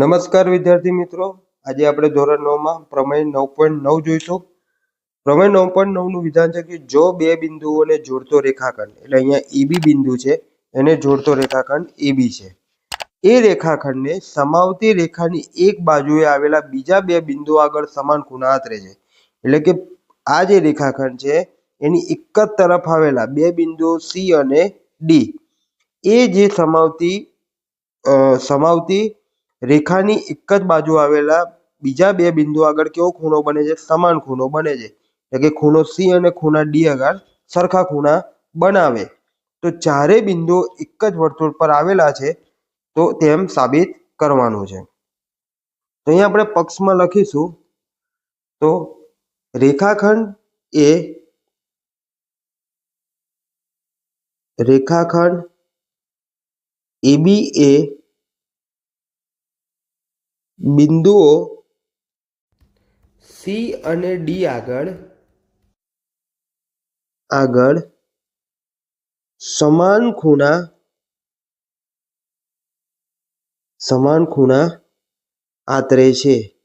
નમસ્કાર વિદ્યાર્થી મિત્રો. આજે આપણે ધોરણ નવમાં પ્રમેય નવ પોઈન્ટ નવ જોઈશું. પ્રમેય નવ પોઈન્ટ નવનું વિધાન છે કે જો બે બિંદુઓને જોડતો રેખાખંડ, એટલે અહીંયા ઈબી બિંદુ છે, એને જોડતો રેખાખંડ એબી છે. એ રેખાખંડને સમાવતી રેખાની એક બાજુએ આવેલા બીજા બે બિંદુ આગળ સમાન ખૂણા આતરે છે. એટલે કે આ જે રેખાખંડ છે, એની એક જ તરફ આવેલા બે બિંદુઓ સી અને ડી. એ જે સમાવતી સમાવતી રેખાની એક જ બાજુ આવેલા બીજા બે બિંદુ આગળ કેવો ખૂણો બને છે? સમાન ખૂણો બને છે. એટલે કે ખૂણો સી અને ખૂણા ડી આગળ સરખા ખૂણા બનાવે. તો ચારે બિંદુ એક જ વર્તુળ પર આવેલા છે, તો તેમ સાબિત કરવાનું છે. તો અહીંયા આપણે પક્ષમાં લખીશું. તો રેખાખંડ એ રેખાખંડ એબી એ બિંદુઓ સી અને ડી આગળ. આગળ. સમાન ખૂણા. સમાન ખૂણા આતરે છે.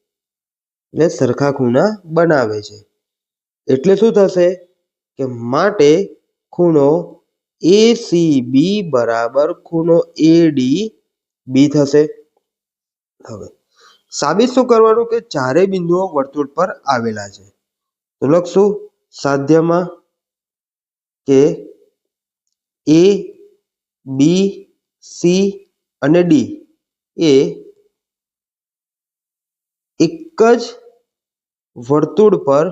એટલે સરખા ખૂણા બનાવે છે. એટલે શું થશે? કે માટે ખૂણો એ સી બી બરાબર ખૂણો એ ડી બી થશે. હવે સાબિત શું કરવાનું કે ચારે બિંદુઓ વર્તુળ પર આવેલા છે? તો લખશું, સાધ્યમાં કે એ બી સી અને ડી એ એક જ વર્તુળ પર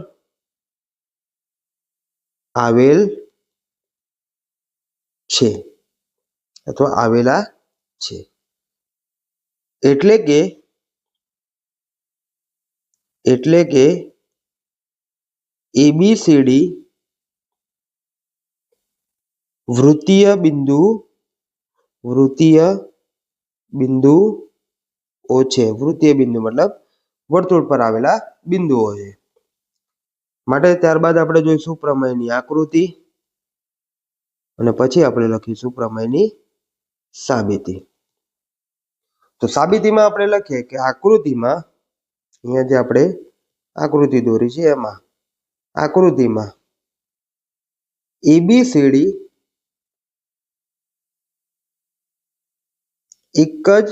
આવેલ છે અથવા આવેલા છે. એટલે કે એટલે કે એબીસીડી વૃત્તીય બિંદુ વૃત્તીય બિંદુ ઓ છે વૃત્તીય બિંદુ મતલબ વર્તુળ પર આવેલા બિંદુઓ છે માટે ત્યારબાદ આપણે જોઈશું પ્રમેયની આકૃતિ અને પછી આપણે લખીશું પ્રમેયની સાબિતી. તો સાબિતીમાં આપણે લખીએ કે આકૃતિમાં અહીંયા જે આપણે આકૃતિ દોરી છે એમાં, આકૃતિમાં એબીસીડી એક જ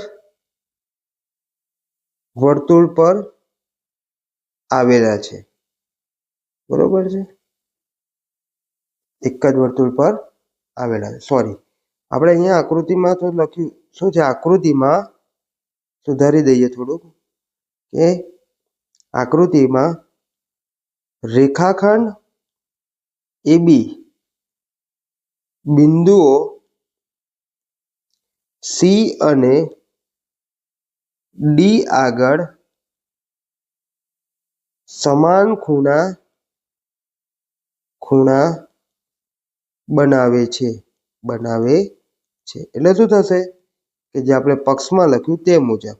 વર્તુળ પર આવેલા છે. બરોબર છે? એક જ વર્તુળ પર આવેલા છે. સોરી આપણે અહીંયા આકૃતિમાં તો લખ્યું, શું છે? આકૃતિમાં સુધારી દઈએ થોડુંક કે આકૃતિમાં રેખાખંડ એબી બિંદુઓ સી અને ડી આગળ સમાન ખૂણા ખૂણા બનાવે છે બનાવે છે. એટલે શું થશે? કે જે આપણે પક્ષમાં લખ્યું તે મુજબ,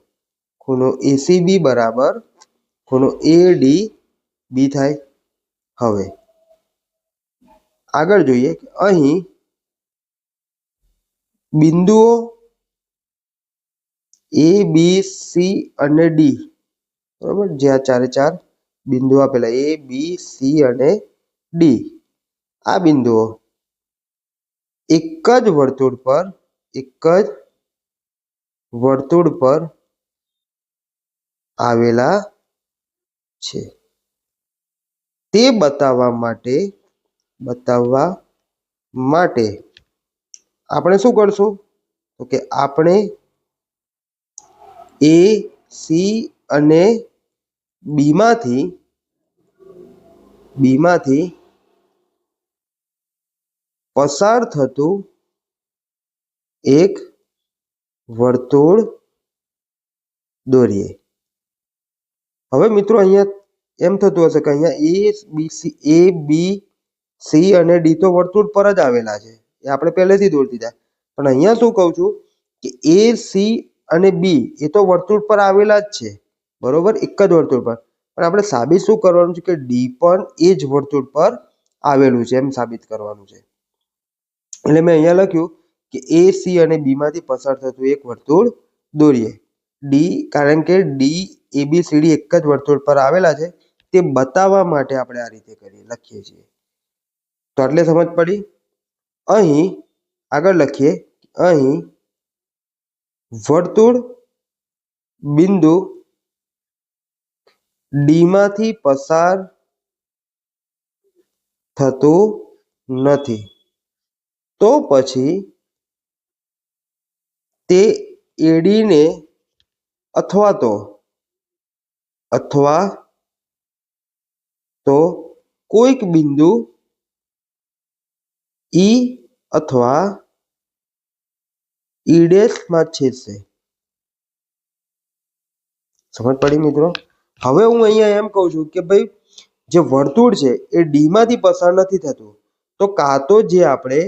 ખૂણો એસીબી બરાબર ખૂણો એ, ડી, બી થાય? હવે આગળ જોઈએ અહીં બિંદુઓ એ, બી, સી અને ડી, બરોબર? જ્યાં ચારે ચાર બિંદુઓ આપેલા, એ, બી, સી અને ડી, આ બિંદુઓ એક જ વર્તુળ પર, એક જ વર્તુળ પર આવેલા છે. તે બતાવવા માટે બતાવવા માટે આપણે શું કરશું? તો કે આપણે એ સી અને બીમાંથી બીમાંથી પસાર થતું એક વર્તુળ દોરીએ. હવે મિત્રો અહીંયા એમ થતું હશે કે અહીંયા A B C A B C અને ડી તો વર્તુળ પર જ આવેલા છે. એ આપણે પહેલેથી દોરી દીધા પણ અહીંયા શું કહું છું કે એ સી અને બી એ તો વર્તુળ પર આવેલા જ છે. બરોબર? એક જ વર્તુળ પર. પણ આપણે સાબિત શું કરવાનું છે કે ડી પણ એ જ વર્તુળ પર આવેલું છે એમ સાબિત કરવાનું છે. એટલે મેં અહીંયા લખ્યું કે એ સી અને બી માંથી પસાર થતું એક વર્તુળ દોરીએ. ડી કારણ કે D A B C D એક જ વર્તુળ પર આવેલા છે. તે બતાવવા માટે આપણે આ રીતે કરીએ લખીએ છીએ. તો આટલે સમજ પડી? અહીં આગળ લખીએ. અહીં વર્તુળ બિંદુ ડીમાંથી પસાર થતું નથી. તો પછી તે એડીને અથવા તો અથવા તો કોઈક બિંદુ ઈ અથવા ઈ ડેશમાં છેદશે. સમજ પડી મિત્રો? હવે હું અહીંયા એમ કહું છું કે ભાઈ, જે વર્તુળ છે એ ડીમાંથી પસાર નથી થતું. તો કાં તો જે આપણે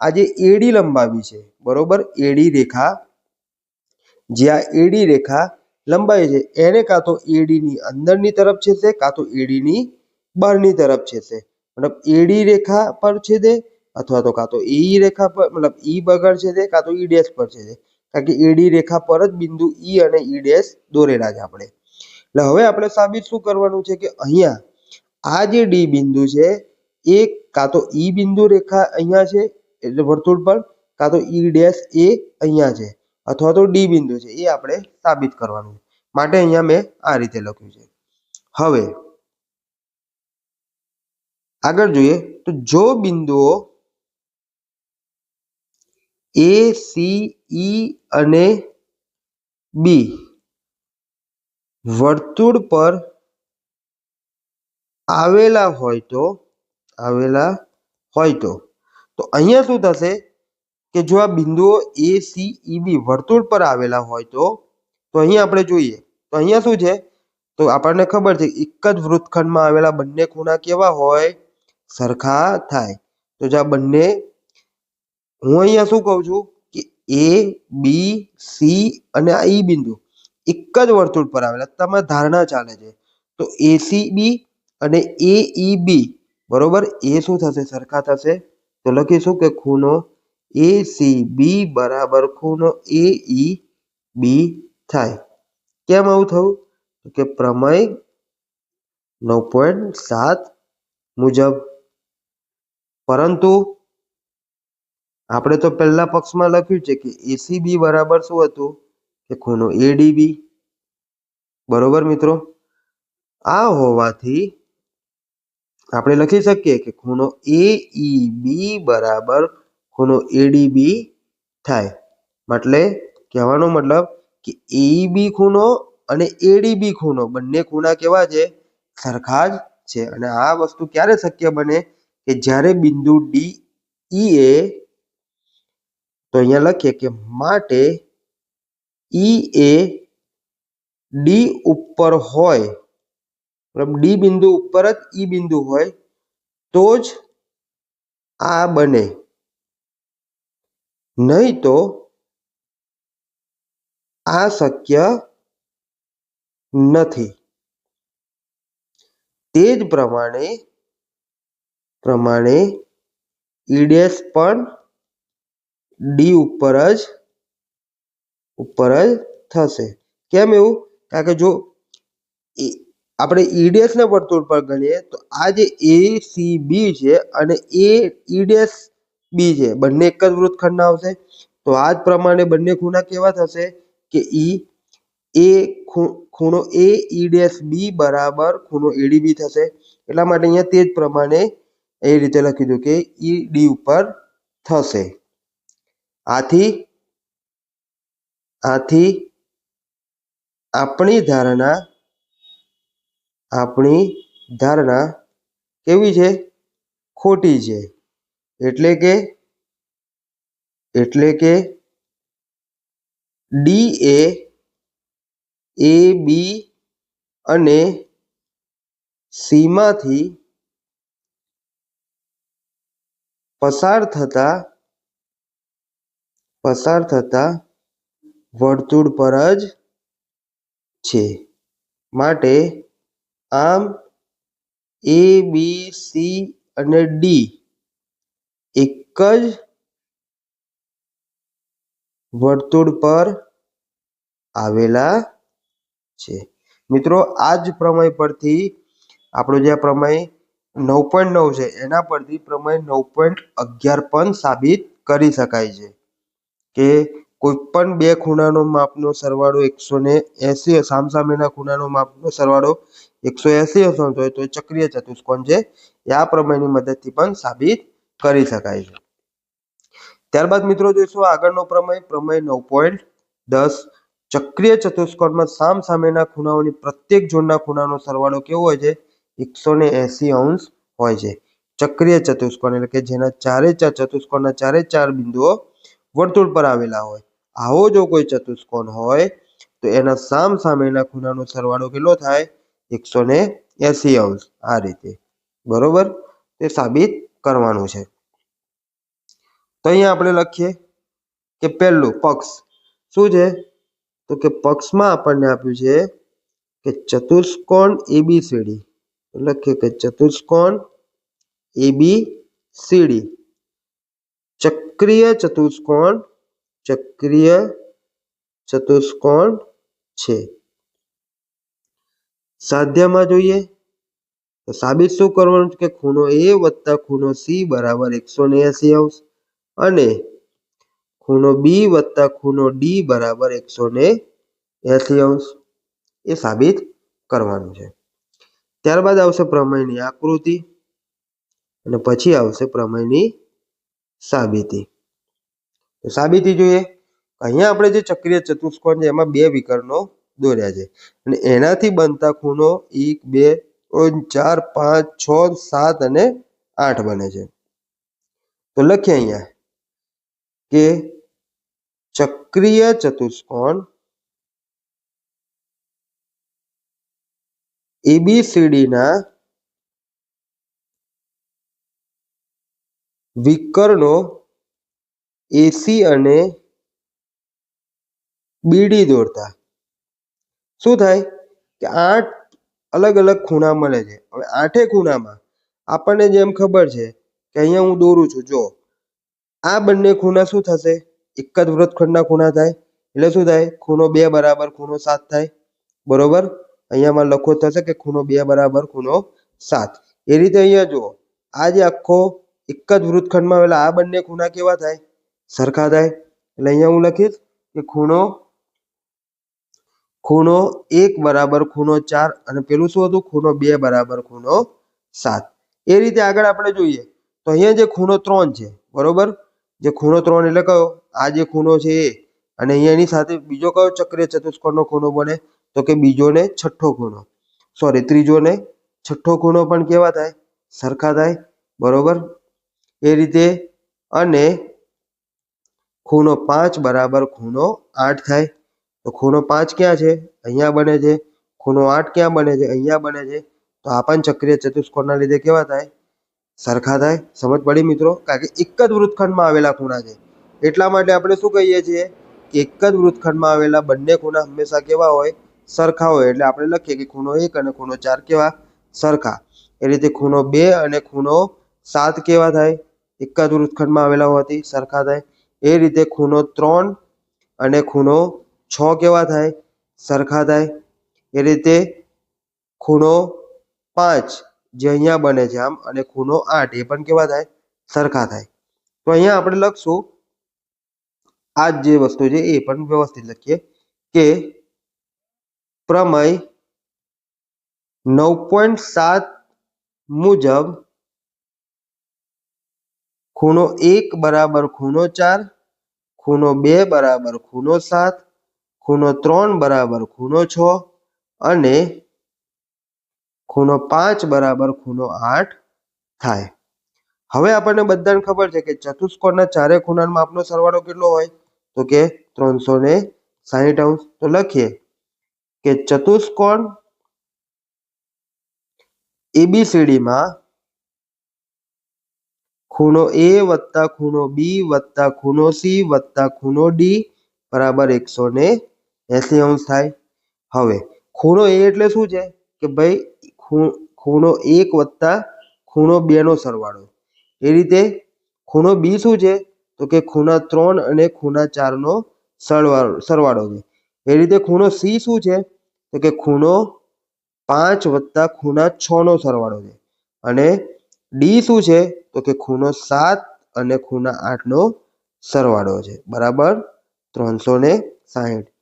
આજે એડી લંબાવી છે, બરોબર? એડી રેખા જે આ એડી રેખા લંબાઈ છે. એને કાં તો એડીની અંદરની તરફ છેદશે કાં તો એડીની બહારની તરફ છેદશે મતલબ એડી રેખા પર છેદે અથવા તો કાં તો ઈ રેખા પર, મતલબ ઈ બગડ છેદે કાં તો ઈ ડેશ પર છેદે કારણ કે એડી રેખા પર જ બિંદુ ઈ અને ઈ ડેશ દોરેલા છે આપણે. એટલે હવે આપણે સાબિત શું કરવાનું છે કે અહીંયા આ જે ડી બિંદુ છે, એ કાં તો ઈ બિંદુ રેખા અહીંયા છે, એટલે વર્તુળ પર, કાં તો ઈ ડેશ એ અહીંયા છે. અથવા તો ડી બિંદુ છે, એ આપણે સાબિત કરવાનું છે. માટે અહીંયા મેં આ રીતે લખ્યું છે. હવે, આગળ જોઈએ, તો જો બિંદુઓ એ સી ઈ અને બી વર્તુળ પર આવેલા હોય તો, આવેલા હોય તો તો અહીંયા શું થશે? કે જો આ બિંદુઓ એ સી ઈ બી વર્તુળ પર આવેલા હોય તો તો અહીંયા આપણે જોઈએ. તો અહીંયા શું છે? તો આપણને ખબર છે, એક જ વૃત્તખંડમાં આવેલા બંને ખૂણા કેવા હોય? સરખા થાય. તો જે આ બંને, હું અહીંયા શું કહું છું? કે એ બી સી અને આ ઈ બિંદુ એક જ વર્તુળ પર આવેલા. તમારે ધારણા ચાલે છે. તો એસીબી અને એઈબી બરોબર? એ શું થશે? સરખા થશે. તો લખીશું કે ખૂણો એસીબી બરાબર ખૂણો એઈ બી થાય કેમ આવું થયું તો કે પ્રમેય નવ પોઈન્ટ સાત મુજબ પરંતુ આપણે તો પહેલા પક્ષમાં લખ્યું છે કે એસીબી બરાબર શું હતું કે ખૂણો એડીબી બરોબર મિત્રો આ હોવાથી આપણે લખી શકીએ કે ખૂણો એઈબી બરાબર ખૂણો એડીબી થાય. એટલે કહેવાનો મતલબ કે એઈબી ખૂણો અને એડીબી ખૂણો બંને ખૂણા કેવા છે? સરખા જ છે. અને આ વસ્તુ ક્યારે શક્ય બને? કે જ્યારે બિંદુ ડી ઈ એ તો અહીંયા લખીએ કે માટે ઈ એ ડી ઉપર હોય, મતલબ ડી બિંદુ ઉપર જ ઈ બિંદુ હોય, તો જ આ બને. નહીં તો આ શક્ય નથી. તે જ પ્રમાણે પ્રમાણે ઈડેસ પણ ડી ઉપર જ ઉપર જ થશે. કેમ એવું? કારણ કે જો આપણે ઈ ડેશ ને વર્તુળ પર ગણીએ તો આ જે એ સી બી છે અને એ ઈ ડેશ બી છે. બંને એક જ વૃત્તખંડના આવશે. તો આ જ પ્રમાણે બંને ખૂણા કેવા થશે કે ઈ એ ખૂણો એ ઈ ડેશ બી બરાબર ખૂણો એડી બી થશે. એટલા માટે અહીંયા તે જ પ્રમાણે એ રીતે લખી દઉં કે ઈ ડી ઉપર થશે. આથી આથી આપણી ધારણા આપણી ધારણા કેવી છે? ખોટી છે. એટલે કે એટલે કે ડી એ એ બી અને સીમાંથી પસાર થતા પસાર થતા વર્તુળ પર જ છે. માટે આમ એ બી સી અને ડી એક જ વર્તુળ પર આવેલા છે. મિત્રો આ જ પ્રમેય પરથી આપણો જે પ્રમેય નવ પોઈન્ટ નવ છે, એના પરથી પ્રમેય નવ પોઈન્ટ અગિયાર પણ સાબિત કરી શકાય છે કે કોઈ પણ બે ખૂણાનો માપનો સરવાળો એકસો ને એસી સામસામેના ખૂણાનો માપનો સરવાળો એકસો એસી હશે તો ચક્રીય ચતુષ્કોણ છે. એ આ પ્રમેયની મદદથી પણ સાબિત કરી શકાય છે. ત્યારબાદ મિત્રો જોઈશું આગળનો પ્રમેય પ્રમેય નવ પોઈન્ટ દસ. ચક્રીય ચતુષ્કોણમાં સામ સામેના ખૂણાઓની પ્રત્યેક જોડના ખૂણાનો સરવાળો કેવો હોય છે? એકસો ને એસી અંશ હોય છે. ચક્રીય ચતુષ્કોણ એટલે કે જેના ચારે ચાર ચતુષ્કોણના ચારે ચાર બિંદુઓ વર્તુળ પર આવેલા હોય. આવો જો કોઈ ચતુષ્કોણ હોય, તો એના સામ સામેના ખૂણાનો સરવાળો કેટલો થાય? એકસો ને એસી અંશ. આ રીતે. બરોબર? તે સાબિત કરવાનું છે. તો અહીંયા આપણે લખીએ કે પહેલું પક્ષ શું છે? તો કે પક્ષમાં આપણને આપ્યું છે કે ચતુષ્કોણ એબીસીડી લખીએ કે ચતુષ્કોણ એબીસીડી ચક્રીય ચતુષ્કોણ ચક્રીય ચતુષ્કોણ છે. સાધ્યમાં જોઈએ. તો સાબિત શું કરવાનું કે ખૂણો એ વત્તા ખૂણો સી બરાબર એકસો નેએસી અંશ અને ખૂણો બી વત્તા ખૂણો ડી બરાબર એકસો ને અંશ એ સાબિત કરવાનું છે. ત્યારબાદ આવશે પ્રમેયની આકૃતિ અને પછી આવશે પ્રમેયની સાબિતી. સાબિતી જોઈએ. અહીંયા આપણે જે ચક્રીય ચતુષ્કોણ છે, એમાં બે વિકર્ણો દોર્યા છે અને એનાથી બનતા ખૂણો એક, બે ચાર, પાંચ, છ, સાત અને આઠ બને છે. તો લખીએ અહીંયા કે ચક્રીય ચતુષ્કોણ એબીસીડીના વિકર્ણો એસી અને બીડી દોરતા. શું થાય? કે આઠ અલગ અલગ ખૂણા મળે છે. હવે આઠે ખૂણામાં આપણને જેમ ખબર છે કે અહીંયા હું દોરું છું, જો, આ બંને ખૂણા શું થશે? એક જ વૃત્તખંડના ખૂણા થાય, એટલે શું થાય? ખૂણો બે બરાબર, ખૂણો સાત થાય. બરોબર? અહીંયામાં લખો થશે કે ખૂણો બે બરાબર, ખૂણો સાત. એ રીતે અહીંયા જુઓ આ જે આખો એક જ વૃત્તખંડમાં આવેલા આ બંને ખૂણા કેવા થાય? સરખા થાય. એટલે અહીંયા હું લખીશ કે ખૂણો ખૂણો એક બરાબર ખૂણો ચાર અને પેલું શું હતું? ખૂણો બે બરાબર ખૂણો સાત. એ રીતે આગળ આપણે જોઈએ તો અહીંયા જે ખૂણો ત્રણ છે, બરોબર? જે ખૂણો ત્રણ એટલે કયો? આ જે ખૂણો છે એ. અને અહીંયા એની સાથે બીજો કયો ચક્રીય ચતુષ્કોણનો ખૂણો બને? તો કે બીજો ને છઠ્ઠો ખૂણો. સોરી ત્રીજો ને છઠ્ઠો ખૂણો પણ કેવા થાય? સરખા થાય, બરોબર? એ રીતે અને ખૂણો પાંચ બરાબર ખૂણો આઠ થાય. તો ખૂણો પાંચ ક્યાં છે? અહીંયા બને છે. ખૂણો આઠ ક્યાં બને છે? અહીંયા બને છે. તો આ પણ ચક્રીય ચતુષ્કોણના લીધે કેવા થાય? સરખા થાય. સમજ પડી મિત્રો? કારણ કે એક જ વૃત્તખંડમાં આવેલા ખૂણા છે. એટલા માટે આપણે શું કહીએ છીએ? કે એક જ વૃત્તખંડમાં આવેલા બંને ખૂણા હંમેશા કેવા હોય? સરખા હોય. એટલે આપણે લખીએ કે ખૂણો એક અને ખૂણો ચાર કેવા? સરખા. એ રીતે ખૂણો બે અને ખૂણો સાત કેવા થાય? એક જ વૃત્તખંડમાં આવેલા હોવાથી સરખા થાય. એ રીતે ખૂણો ત્રણ અને ખૂણો છ કેવા થાય? સરખા થાય. એ રીતે ખૂણો પાંચ જે અહીંયા બને છે આમ અને ખૂણો આઠ એ પણ કેવા થાય? સરખા થાય. તો અહીંયા આપણે લખશું, આ જ જે વસ્તુ છે એ પણ વ્યવસ્થિત લખીએ કે પ્રમેય નવ પોઈન્ટ સાત મુજબ ખૂણો એક બરાબર ખૂણો ચાર, ખૂણો બે બરાબર ખૂણો સાત ખૂણો ત્રણ બરાબર ખૂણો છ અને ખૂણો પાંચ બરાબર ખૂણો આઠ થાય. હવે આપણને બધાને ખબર છે કે ચતુષ્કોણના ચારે ખૂણાનો માપનો સરવાળો કેટલો હોય? તો કે ત્રણસો ને સાહીઠ અંશ. તો લખીએ કે ચતુષ્કોણ એબીસીડીમાં ખૂણો એ વત્તા ખૂણો બી વત્તા ખૂણો સી વત્તા ખૂણો ડી બરાબર એકસો ને એસી અંશ થાય. હવે, ખૂણો એ એટલે શું છે કે ભાઈ ખૂણો એક વત્તા ખૂણો બે નો સરવાળો. એ રીતે ખૂણો બી શું છે? તો કે ખૂણા ત્રણ અને ખૂણા ચાર નો સરવાળો સરવાળો છે. એ રીતે ખૂણો સી શું છે? તો કે ખૂણો પાંચ વત્તા ખૂણા છ નો સરવાળો છે. અને ડી શું છે? તો કે ખૂણો સાત અને ખૂણા આઠ નો સરવાળો છે. બરાબર? ત્રણસો ને સાહીઠ.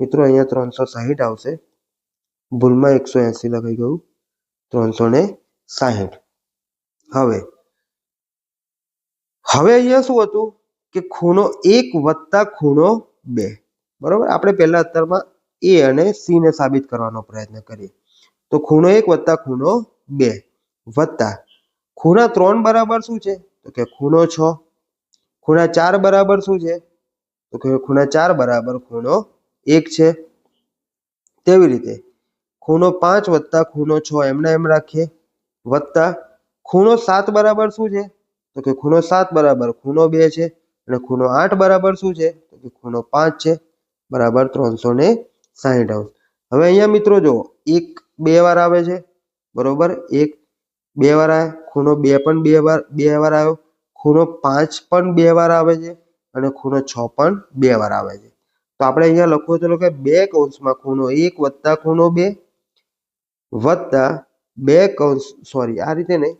મિત્રો, અહીંયા ત્રણસો સાહીઠ આવશે. ભૂલમાં એકસો એસી લખાઈ ગયું. ત્રણસો ને સાહીઠ. હવે હવે અહીંયા શું હતું? કે ખૂણો એક વત્તા ખૂણો બે. બરોબર? આપણે પહેલા અત્યારમાં એ અને સી ને સાબિત કરવાનો પ્રયત્ન કરીએ. તો ખૂણો એક વત્તા ખૂણો બે. વત્તા. ખૂણા ત્રણ બરાબર શું છે? તો કે ખૂણો છ. ખૂણા ચાર બરાબર શું છે? તો કે ખૂણા ચાર બરાબર ખૂણો એક છે. તેવી રીતે ખૂણો પાંચ વત્તા ખૂણો છ એમને એમ રાખીએ. વત્તા ખૂણો સાત બરાબર શું છે? તો કે ખૂણો સાત બરાબર ખૂણો બે છે અને ખૂણો આઠ બરાબર શું છે? તો કે ખૂણો પાંચ છે. બરાબર ત્રણસો ને સાહીઠ અંશ. હવે અહીંયા મિત્રો જો એક બે વાર આવે છે. બરોબર? એક બે વાર આવે. ખૂણો બે પણ બે વાર બે વાર આવ્યો. ખૂણો પાંચ પણ બે વાર આવે છે અને ખૂણો છ પણ બે વાર આવે છે. તો આપણે અહીંયા લખવું તો કે બે કૌંસમાં ખૂણો એક વત્તા ખૂણો બે વત્તા બે કૌંસ સોરી આ રીતે નહીં.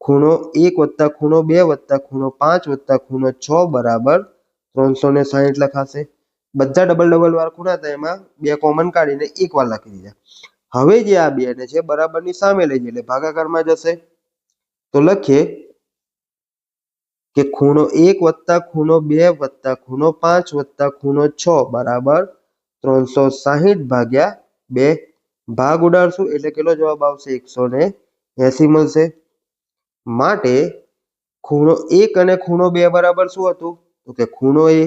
ખૂણો એક વત્તા ખૂણો બે વત્તા ખૂણો પાંચ વત્તા ખૂણો છ બરાબર ત્રણસો ને સાહીઠ લખાશે. બધા ડબલ ડબલ વાર ખૂણા હતા એમાં બે કોમન કાઢીને એક વાર લખી દીધા. હવે જે આ બે ને છે બરાબરની સામે લઈ જઈએ એટલે ભાગાકારમાં જશે. તો લખીએ કે ખૂણો એક વત્તા ખૂણો બે વત્તા ખૂણો પાંચ વત્તા ખૂણો છ બરાબર ત્રણસો સાહીઠ ભાગ્યા બે. ભાગ ઉડાડશું એટલે કેટલો જવાબ આવશે? એકસો ને એસી મળશે. માટે ખૂણો એક અને ખૂણો બે બરાબર શું હતું? તો કે ખૂણો એ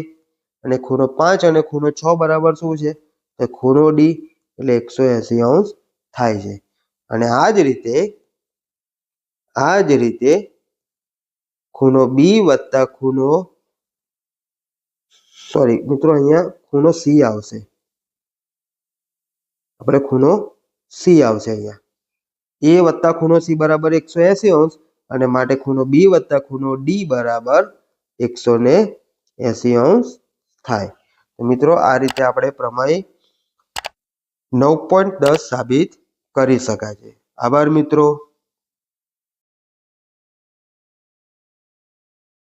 અને ખૂણો પાંચ અને ખૂણો છ બરાબર શું છે? તો ખૂણો ડી એટલે એકસો એસી અંશ થાય છે. અને આ જ રીતે, આ જ રીતે ખૂણો બી વત્તા ખૂણો સોરી મિત્રો અહીંયા ખૂણો સી આવશે. આપણે ખૂણો સી આવશે અહીંયા. એ વત્તા ખૂણો સી બરાબર એકસો એસી અંશ અને માટે ખૂણો બી વત્તા ખૂણો ડી બરાબર એકસો ને એસી અંશ થાય. મિત્રો આ રીતે આપણે પ્રમેય નવ પોઈન્ટ દસ સાબિત કરી શકાય છે. આભાર મિત્રો.